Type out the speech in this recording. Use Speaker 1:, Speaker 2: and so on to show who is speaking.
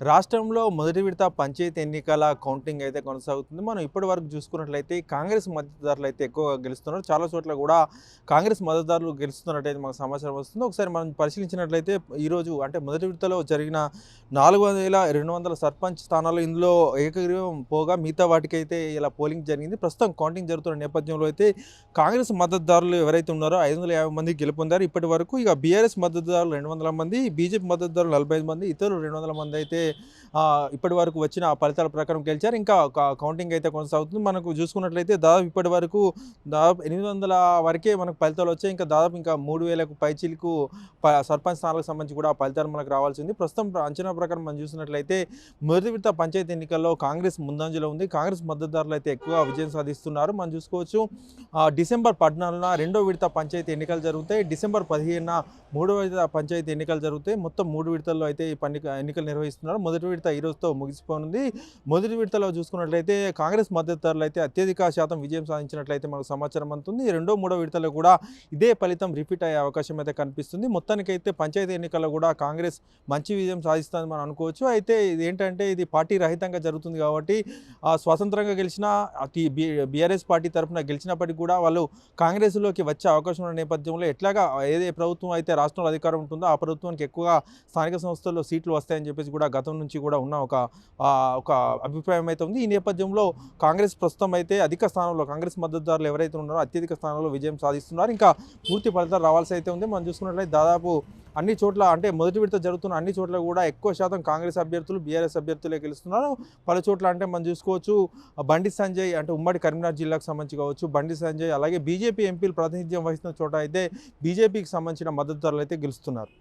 Speaker 1: రాష్ట్రంలో మొదటి విడత పంచాయతీ ఎన్నికల కౌంటింగ్ అయితే కొనసాగుతుంది. మనం ఇప్పటి వరకు చూసుకున్నట్లయితే కాంగ్రెస్ మద్దతుదారులు అయితే ఎక్కువగా గెలుస్తున్నారు. చాలా చోట్ల కూడా కాంగ్రెస్ మద్దతుదారులు గెలుస్తున్నట్టయితే మాకు సమాచారం వస్తుంది. ఒకసారి మనం పరిశీలించినట్లయితే ఈరోజు అంటే మొదటి విడతలో జరిగిన నాలుగు వందల రెండు వందల సర్పంచ్ స్థానాలు ఇందులో ఏకగ్రీవం పోగా మిగతా వాటికైతే ఇలా పోలింగ్ జరిగింది. ప్రస్తుతం కౌంటింగ్ జరుగుతున్న నేపథ్యంలో అయితే కాంగ్రెస్ మద్దతుదారులు ఎవరైతే ఉన్నారో ఐదు వందల యాభై మంది గెలుపొందారు. ఇప్పటి వరకు ఇక బీఆర్ఎస్ మద్దతుదారులు రెండు వందల మంది బీజేపీ మద్దతుదారులు నలభై ఐదు మంది ఇతరులు రెండు వందల మంది అయితే ఇప్పటి వరకు వచ్చిన ఫలితాల ప్రకారం గెలిచారు. ఇంకా కౌంటింగ్ అయితే కొనసాగుతుంది. మనకు చూసుకున్నట్లయితే దాదాపు ఇప్పటి వరకు దాదాపు ఎనిమిది వందల వరకే మనకు ఫలితాలు వచ్చాయి. ఇంకా దాదాపు ఇంకా మూడు వేలకు పైచీలకు సర్పంచ్ స్థానాలకు సంబంధించి కూడా ఫలితాలు మనకు రావాల్సింది ప్రస్తుతం అంచనా ప్రకారం మనం చూసినట్లయితే మొదటి విడత పంచాయతీ ఎన్నికల్లో కాంగ్రెస్ ముందంజలో ఉంది. కాంగ్రెస్ మద్దతుదారులు అయితే ఎక్కువ విజయం సాధిస్తున్నారు. మనం చూసుకోవచ్చు డిసెంబర్ పద్నాలుగున రెండో విడత పంచాయతీ ఎన్నికలు జరుగుతాయి. డిసెంబర్ పదిహేనున మూడో విడత పంచాయతీ ఎన్నికలు జరుగుతాయి. మొత్తం మూడు విడతల్లో అయితే ఈ ఎన్నికలు నిర్వహిస్తున్నారు. మొదటి విడత ఈ రోజుతో ముగిసిపోనుంది. మొదటి విడతలో చూసుకున్నట్లయితే కాంగ్రెస్ మద్దతుదారులు అయితే అత్యధిక శాతం విజయం సాధించినట్లయితే మనకు సమాచారం అందుతుంది. రెండో మూడో విడతలో కూడా ఇదే ఫలితం రిపీట్ అయ్యే అవకాశం అయితే కనిపిస్తుంది. మొత్తానికైతే పంచాయతీ ఎన్నికల్లో కూడా కాంగ్రెస్ మంచి విజయం సాధిస్తుందని మనం అనుకోవచ్చు. అయితే ఇది ఏంటంటే ఇది పార్టీ రహితంగా జరుగుతుంది కాబట్టి ఆ, స్వతంత్రంగా గెలిచిన బీఆర్ఎస్ పార్టీ తరఫున గెలిచినప్పటికీ కూడా వాళ్ళు కాంగ్రెస్లోకి వచ్చే అవకాశం ఉన్న నేపథ్యంలో ఎట్లాగా ఏదే ప్రభుత్వం అయితే రాష్ట్రంలో అధికారం ఉంటుందో ఆ ప్రభుత్వానికి ఎక్కువగా స్థానిక సంస్థల్లో సీట్లు వస్తాయని చెప్పేసి కూడా గత నుంచి కూడా ఉన్న ఒక ఒక అభిప్రాయం అయితే ఉంది. ఈ నేపథ్యంలో కాంగ్రెస్ ప్రస్తుతం అయితే అధిక స్థానంలో కాంగ్రెస్ మద్దతుదారులు ఎవరైతే ఉన్నారో అత్యధిక స్థానంలో విజయం సాధిస్తున్నారు. ఇంకా పూర్తి ఫలితాలు రావాల్సి అయితే ఉంది. మనం చూసుకున్నట్లయితే దాదాపు అన్ని చోట్ల అంటే మొదటి విడత జరుగుతున్న అన్ని చోట్ల కూడా ఎక్కువ శాతం కాంగ్రెస్ అభ్యర్థులు బీఆర్ఎస్ అభ్యర్థులే గెలుస్తున్నారు. పలు చోట్ల అంటే మనం చూసుకోవచ్చు బండి సంజయ్ అంటే ఉమ్మడి కరీంనగర్ జిల్లాకు సంబంధించి కావచ్చు బండి సంజయ్ అలాగే బీజేపీ ఎంపీలు ప్రాతినిధ్యం వహిస్తున్న చోట అయితే బీజేపీకి సంబంధించిన మద్దతుదారులు అయితే గెలుస్తున్నారు.